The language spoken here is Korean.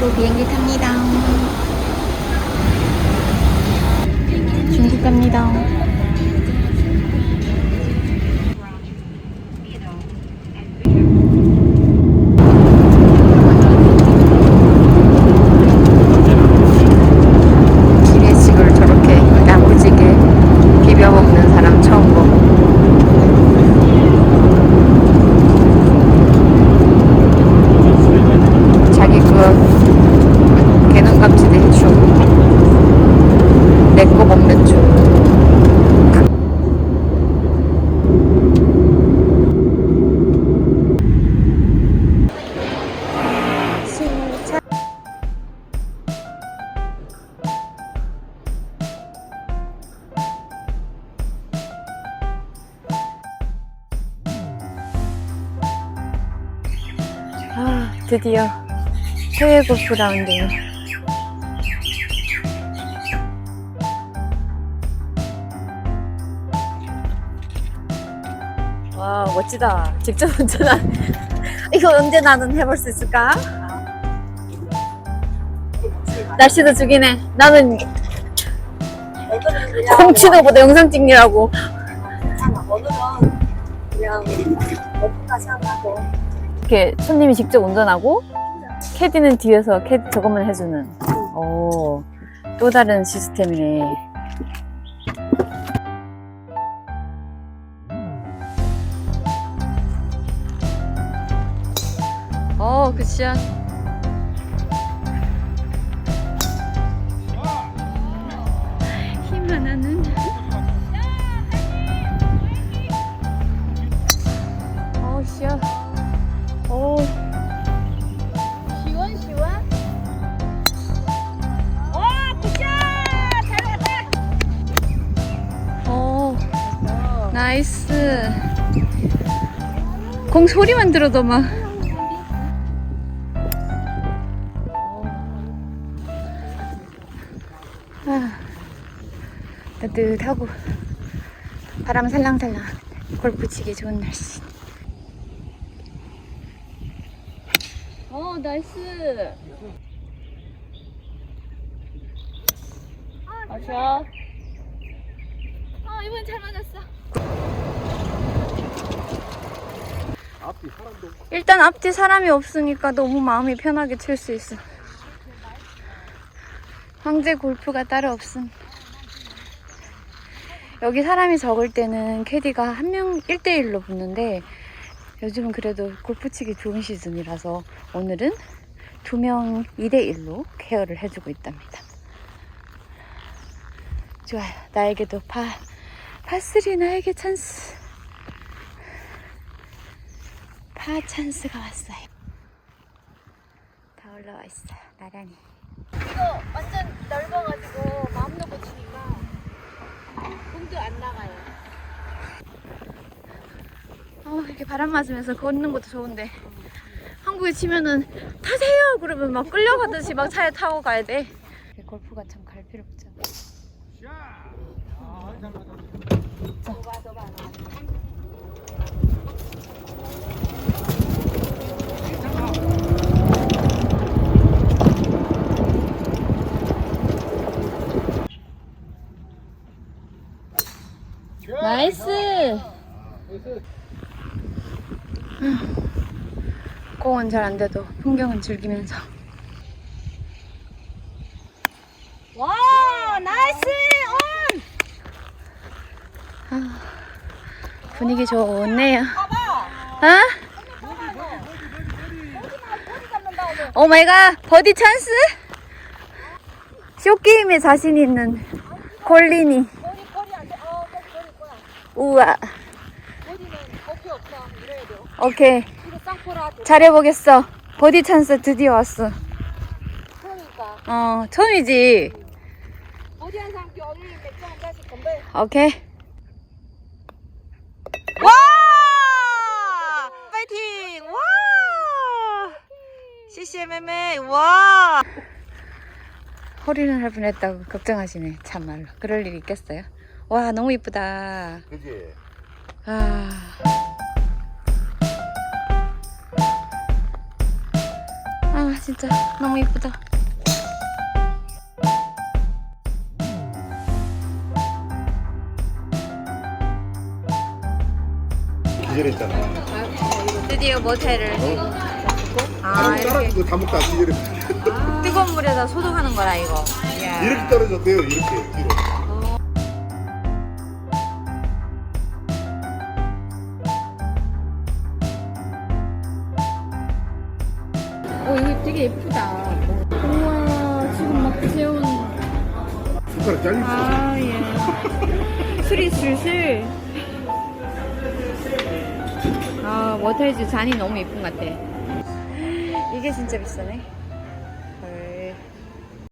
또 비행기 탑니다. 중국 갑니다. 드디어 해외 골프 라운딩 와 멋지다. 직접 운전한 이거 언제 나는 해볼 수 있을까? 날씨도 죽이네. 나는 공치도보다 영상 찍느라고. 오늘은 그냥 오픈까지 하고 이렇게 손님이 직접 운전하고 캐디는 뒤에서 캐 저것만 해주는. 오, 또 다른 시스템이네. 어 굿샷 힘 공 소리만 들어도 막. 아, 따뜻하고 바람 살랑살랑 골프 치기 좋은 날씨. 어, 나이스. 아셔. 아, 이번 잘 맞았어. 일단 앞뒤 사람이 없으니까 너무 마음이 편하게 칠 수 있어. 황제 골프가 따로 없음. 여기 사람이 적을 때는 캐디가 한 명 1대1로 붙는데 요즘은 그래도 골프 치기 좋은 시즌이라서 오늘은 두 명 2대1로 케어를 해주고 있답니다. 좋아요. 나에게도 파, 파3 나에게 찬스. 파 찬스가 왔어요. 다 올라와 있어요. 나란히. 이거 완전 넓어가지고 마음 놓고 치니까 공도 안 나가요 어, 이렇게 바람 맞으면서 걷는 것도 좋은데 한국에 치면은 타세요 그러면 막 끌려가듯이 막 차에 타고 가야 돼. 골프가 참갈 필요 없죠. 나이스. 공은 잘 안 돼도 풍경은 즐기면서. 와 나이스 온 분위기 좋네요. 어? 오늘 오 마이 갓, 버디 찬스? 쇼게임에 자신 있는 머리 안돼 어 머리 머리 거야 우와. 오케이. 잘해보겠어. 버디 찬스 드디어 왔어. 그러니까 어, 처음이지. 오케이. 와! 파이팅! 와! CCMMA, 와! 허리는 할 뻔했다고 걱정하시네, 참말로. 그럴 일이 있겠어요? 와, 너무 이쁘다. 그지? 아. 아, 진짜 너무 예쁘다. 기절했잖아. 드디어 모텔을. 아, 다른 이렇게 거다 먹다 기절했어. 뜨거운 물에다 소독하는 거라, 이거. 이야. 이렇게 떨어졌대요. 이렇게 뒤로. 어, 이거 되게 예쁘다. 우와, 지금 막 재운. 손가락 잘렸어. 아, 예. 술이 슬슬. 아, 모텔즈 잔이 너무 예쁜 것 같아. 이게 진짜 비싸네.